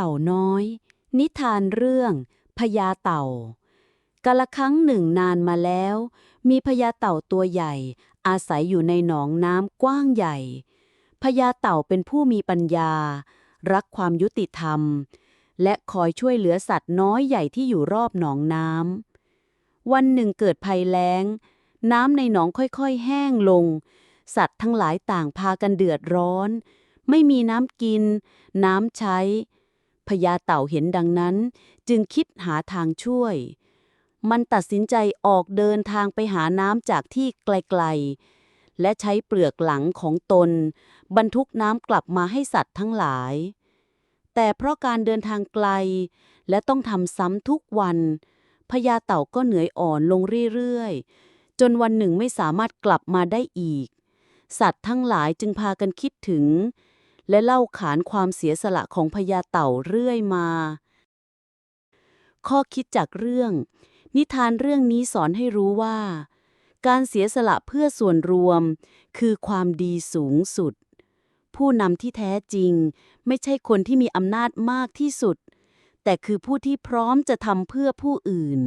ต่าน้อย นิทานเรื่องพญาเต่ากาละครั้งหนึ่งนานมาแล้ว มีพญาเต่าตัวใหญ่ อาศัยอยู่ในหนองน้ำกว้างใหญ่พญาเต่าเป็นผู้มีปัญญา รักความยุติธรรม และคอยช่วยเหลือสัตว์น้อยใหญ่ที่อยู่รอบหนองน้ำวันหนึ่งเกิดภัยแล้ง น้ำในหนองค่อยๆ แห้งลง สัตว์ทั้งหลายต่างพากันเดือดร้อน ไม่มีน้ำกิน น้ำใช้ พญาเต่าเห็นดังนั้น จึงคิดหาทางช่วย มันตัดสินใจออกเดินทางไปหาน้ำจากที่ไกลๆ และใช้เปลือกหลังของตน บรรทุกน้ำกลับมาให้สัตว์ทั้งหลาย แต่เพราะการเดินทางไกล และต้องทำซ้ำทุกวันพญาเต่าก็เหนื่อยอ่อนลงเรื่อยๆ จนวันหนึ่งไม่สามารถกลับมาได้อีก สัตว์ทั้งหลายจึงพากันคิดถึง และเล่าขานความเสียสละของพญาเต่าเรื่อยมา ข้อคิดจากเรื่อง นิทานเรื่องนี้สอนให้รู้ว่า การเสียสละเพื่อส่วนรวม คือความดีสูงสุด ผู้นำที่แท้จริง ไม่ใช่คนที่มีอำนาจมากที่สุด แต่คือผู้ที่พร้อมจะทำเพื่อผู้อื่น